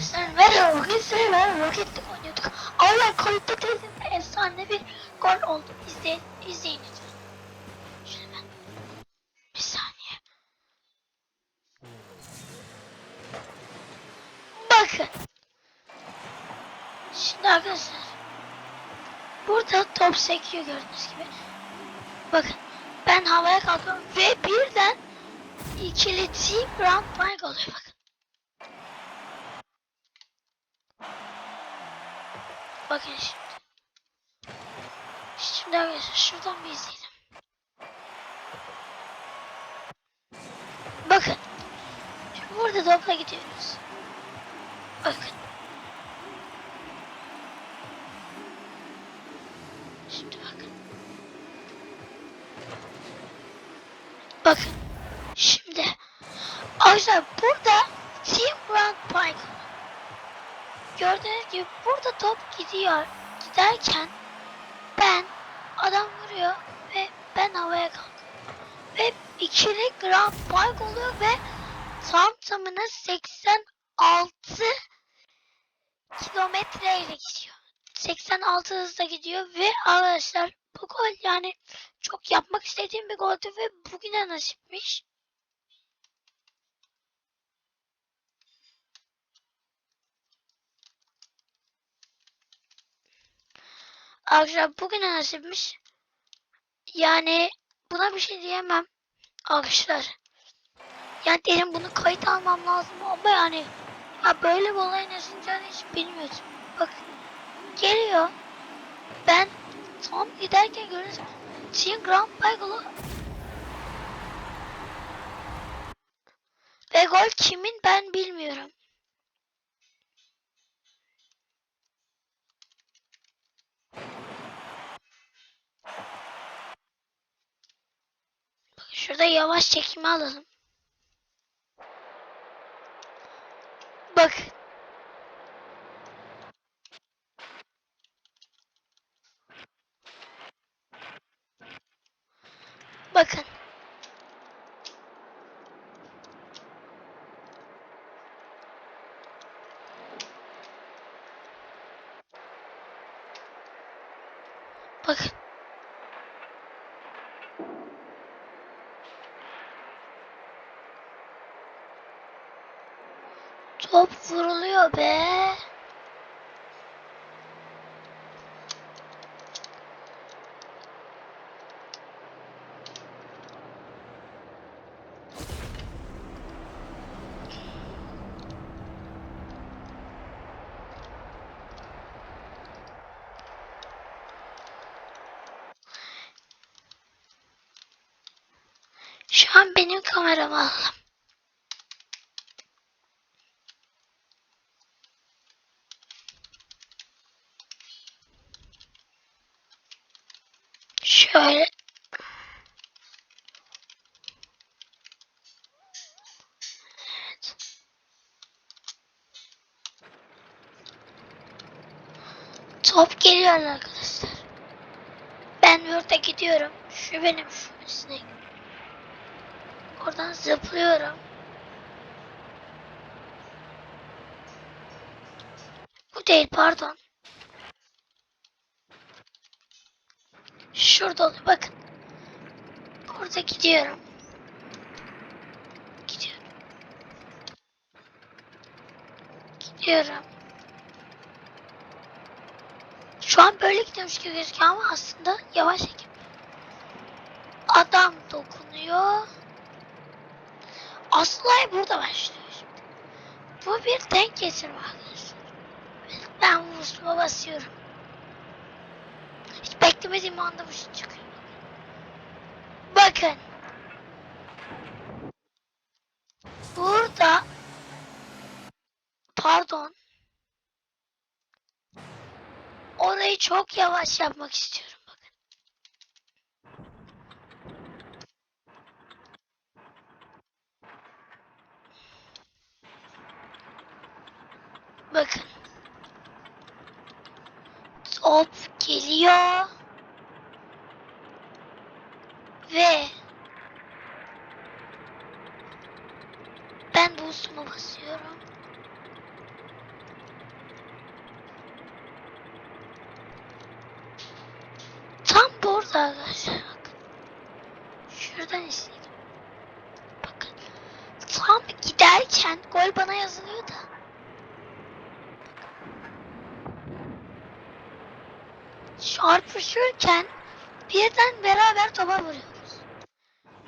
arkadaşlar merhaba bugün size ben Rocket'te oynuyorduk. Allah kayıtta tezinde efsane bir gol oldu. İzleyin, izleyin lütfen. Şöyle ben. Bir saniye. Bakın. Şimdi arkadaşlar. Burada top sekiyor gördüğünüz gibi. Bakın. Ben havaya kalkıyorum ve birden ikili team round bike oluyor bakın. Bakın şimdi. Şimdi arkadaşlar şuradan bir izleyelim. Bakın. Şimdi burada topla gidiyoruz. Bakın. Şimdi bakın. Bakın. Şimdi. Arkadaşlar burada Team Grand Pike Gördüğünüz gibi burada top gidiyor. Giderken ben adam vuruyor ve ben havaya kalkıyorum. Ve ikili Grand Pike oluyor ve tam tamına 86 kilometreyle gidiyor. 86 hızla gidiyor ve arkadaşlar bu gol yani çok yapmak istediğim bir goldü ve bugüne nasipmiş. Arkadaşlar bugüne nasipmiş. Yani buna bir şey diyemem. Arkadaşlar. Yani derim bunu kayıt almam lazım ama yani ya böyle bir olayın yaşayacağını hiç bilmiyordum. Bak geliyor. Ben tam giderken görüyoruz. Team Grand Prix'lı ve gol kimin ben bilmiyorum. Şurada yavaş çekimi alalım. Bak. Bakın. Bakın. Top vuruluyor be. Şu an benim kameramı alalım. Şöyle. Evet. Top geliyor arkadaşlar. Ben burada gidiyorum. Şu benim şu sinek. Oradan zıplıyorum. Bu değil pardon. Şurada oluyor bakın. Orada gidiyorum. Gidiyorum. Gidiyorum. Şu an böyle gidiyormuş gibi gözüküyor ama aslında yavaş ekip. Adam dokunuyor. Asıl olay burada başlıyor şimdi. Bu bir denk geçirme arkadaşlar. Ben vuruşuma basıyorum. Hiç beklemediğim anda bu şey çıkıyor. Bakın. Burada pardon. Çok yavaş yapmak istiyorum bakın. Bakın. Top geliyor. Ve ben boostuma basıyorum. Arkadaşlar. Şuradan istedim. Bakın. Tam giderken gol bana yazılıyor da. Çarpışırken birden beraber topa vuruyoruz.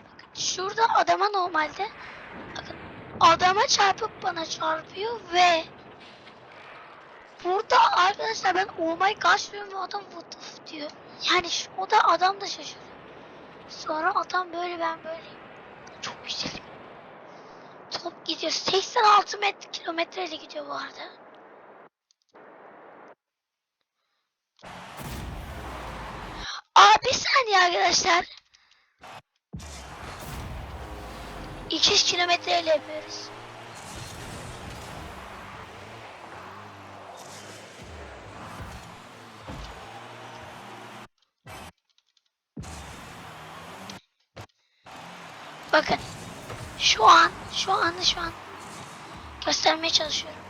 Bakın şurada adama normalde bakın adama çarpıp bana çarpıyor ve burada arkadaşlar ben oh my gosh diyorum adam what the f diyor. Yani şu, o da adam da şaşırıyor. Sonra adam böyle ben böyleyim. Çok güzel. Top gidiyor. 86 metre kilometreyle gidiyor bu arada. Aa bir saniye arkadaşlar. 200 kilometreyle yapıyoruz. Bakın. Şu an, şu anda şu an göstermeye çalışıyorum.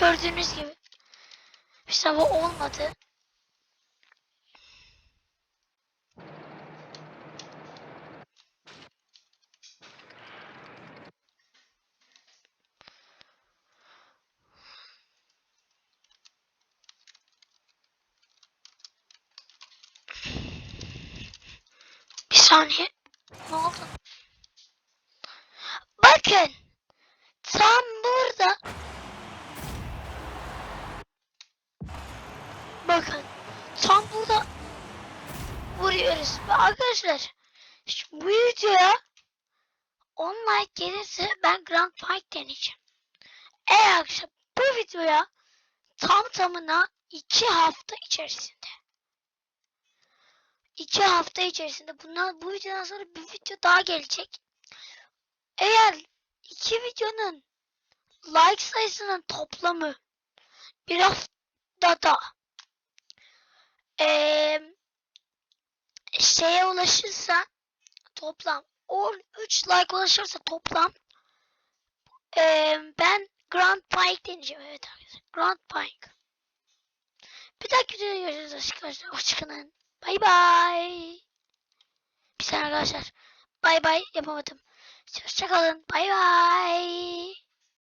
Gördüğünüz gibi bir sabah olmadı. Saniye. Ne oldu? Bakın. Tam burada. Bakın. Tam burada vuruyoruz. Ve arkadaşlar bu videoya 10 like gelirse ben Grand Fight deneyeceğim. Eğer bu videoya tam tamına 2 hafta içerisinde iki hafta içerisinde bundan bu videodan sonra bir video daha gelecek. Eğer iki videonun like sayısının toplamı bir haftada eee şeye ulaşırsa toplam 13 like ulaşırsa toplam eee ben Grand Pike deneyeceğim. Evet arkadaşlar. Grand Pike. Bir dahaki videoda görüşürüz arkadaşlar. Hoşçakalın. Bay bay. Bir saniye arkadaşlar. Bay bay yapamadım. Hoşçakalın. Bay bay.